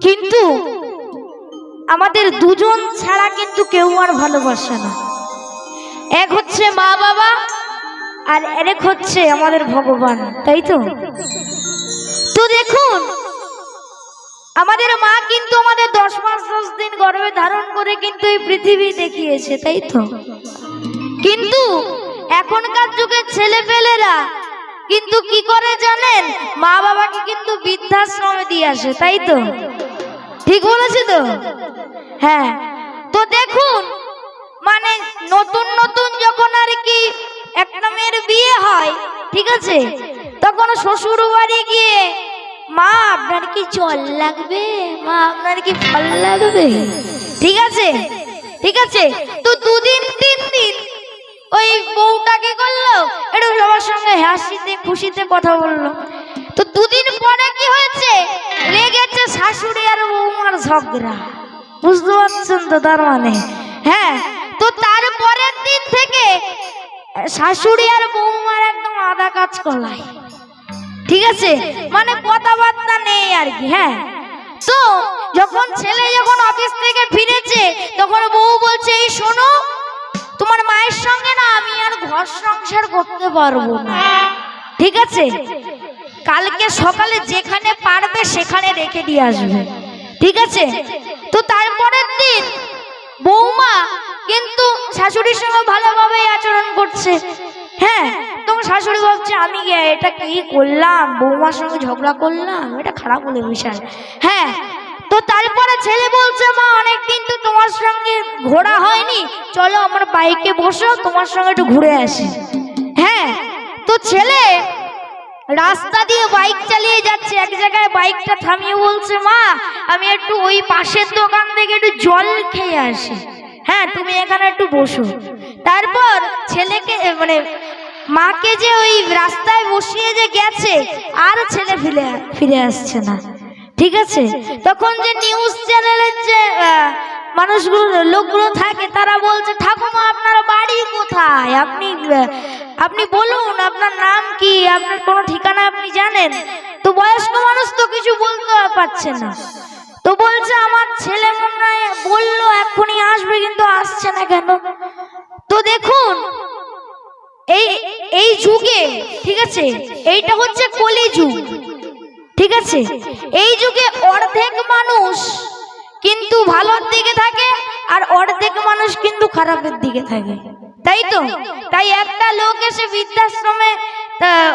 কিন্তু আমাদের দুজন ছাড়া কিন্তু কেউ আর ভালোবাসে না। এক হচ্ছে মা বাবা আর আরেক হচ্ছে আমাদের ভগবান, তাই তো? তো দেখুন, আমাদের মা কিন্তু আমাদের দশ মাস দশ দিন গর্ভে ধারণ করে কিন্তু এই পৃথিবী দেখিয়েছে, তাই তো? কিন্তু এখনকার যুগের ছেলে ছেলেপেলেরা কিন্তু কি করে জানেন? মা বাবাকে কিন্তু বৃদ্ধাশ্রমে দিয়ে আসে, তাই তো? ঠিক বলেছি তো? হ্যাঁ। তো দেখুন মানে নতুন নতুন যখন আর কি একটা মেয়ের বিয়ে হয়, ঠিক আছে? তখন শ্বশুর বাড়ি গিয়ে, মা, আপনার কি জল লাগবে? মা, আপনার কি ফল লাগবে? ঠিক আছে? ঠিক আছে? তো দুদিন, তিন দিন কি করল? একটু সবার সঙ্গে হাসিতে, খুশিতে কথা বলল। তো দুদিন পরে কি হয়েছে? লেগেছে শাশুড়ি আর বৌমার ঝগড়া। বুঝতে পারছেন তো তার মানে? হ্যাঁ তো তারপরের দিন থেকে শাশুড়ি আর বৌমার একদম আধা কাজ কলাই। ঠিক আছে? মানে কথাবার্তা নেই আর কি হ্যাঁ। তো যখন ছেলে যখন অফিস থেকে ফিরেছে, তখন বউ বলছে, এই শোনো তোমার মায়ের সঙ্গে না আমি আর ঘর সংসার করতে পারব না। ঠিক আছে? কালকে সকালে যেখানে পারবে সেখানে রেখে দিয়ে আসবে। ঠিক আছে? তো তারপরের দিন বৌমা কিন্তু শাশুড়ির সঙ্গে ভালোভাবেই আচরণ করছে। হ্যাঁ তোমার শাশুড়ি ভাবছে, আমি এটা কি করলাম? বৌমার সঙ্গে ঝগড়া করলাম? এটা খারাপ হলো বিষয়। হ্যাঁ তারপরে ছেলে বলছে, মা, অনেকদিন তো তোমার সঙ্গে ঘোরা হয়নি। চলো আমার বাইকে বসো, তোমার সঙ্গে একটু ঘুরে আসি। হ্যাঁ তো ছেলে রাস্তা দিয়ে বাইক চালিয়ে যাচ্ছে। এক জায়গায় বাইকটা থামিয়ে বলছে, মা, আমি একটু ওই পাশের দোকান থেকে একটু জল খেয়ে আসি। হ্যাঁ তুমি এখানে একটু বসো। তারপর ছেলেকে মানে মাকে যে ওই রাস্তায় বসিয়ে যে গেছে, আর ছেলে ফিরে ফিরে আসছে না। ঠিক আছে? তখন যে নিউজ চ্যানেলের যে মানুষগুলো, লোকগুলো থাকে, তারা বলছে, ঠাকুমা, আপনার বাড়ি কোথায়? আপনি আপনি বলুন, আপনার নাম কি? আপনার কোনো ঠিকানা আপনি জানেন? তো বয়স্ক মানুষ তো কিছু বলতে পারছে না। তো বলছে, আমার ছেলে মনে বলল, এক্ষুনি আসবে, কিন্তু আসছে না কেন? তো দেখুন, এই এই যুগে, ঠিক আছে, এইটা হচ্ছে কলি যুগ ঠিক আছে? এই যুগে অর্ধেক মানুষ কিন্তু ভালোর দিকে থাকে আর অর্ধেক মানুষ কিন্তু খারাপের দিকে থাকে। তাই তো? তাই একটা লোক এসে বৃদ্ধাশ্রমে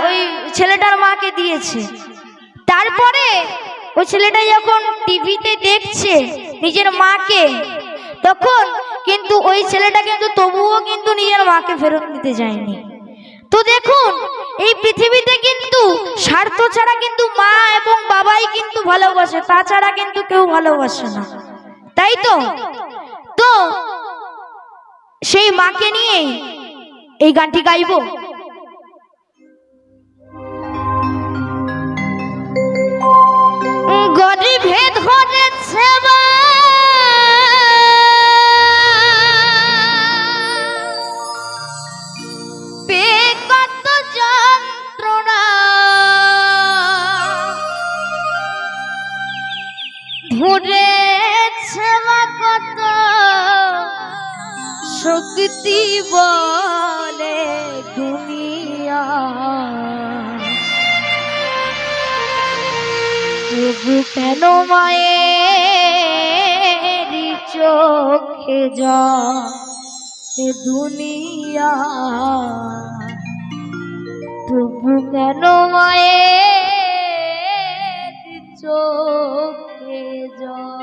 ওই ছেলেটার মাকে দিয়েছে। তারপরে ওই ছেলেটা যখন টিভিতে দেখছে নিজের মাকে, তখন কিন্তু ওই ছেলেটা কিন্তু তবুও কিন্তু নিজের মাকে ফেরত নিতে যায়নি। তো দেখুন, এই পৃথিবীতে কিন্তু স্বার্থ ছাড়া কিন্তু মা এবং বাবাই কিন্তু ভালোবাসে, তাছাড়া কিন্তু কেউ ভালোবাসে না। তাই তো? তো সেই মাকে নিয়ে এই গানটি গাইবো। গরিবে বা কেন মায়ের চোখে যা দুনিয়া? তবু কেন মায়ের চোখে যা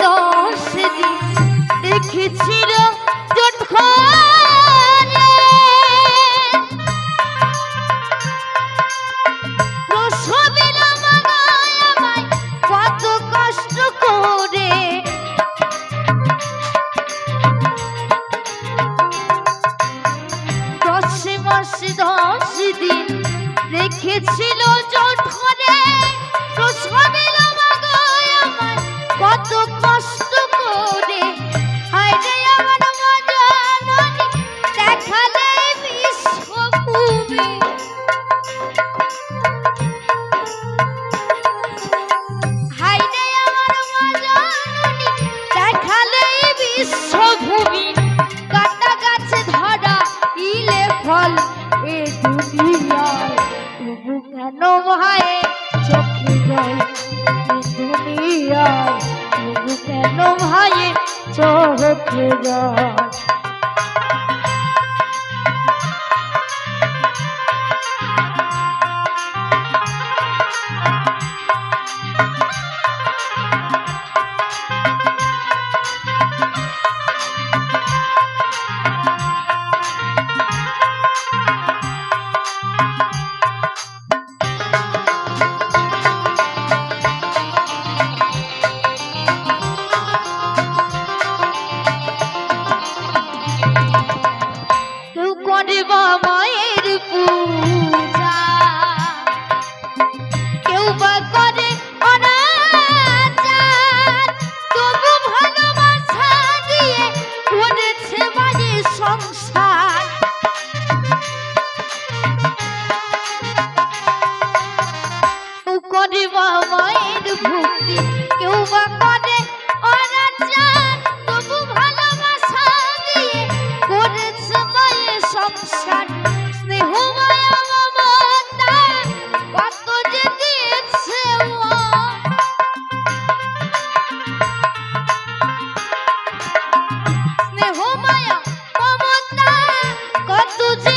দশ দিন দেখেছিল কেন ভাই চোখে জল কেউ বুঝে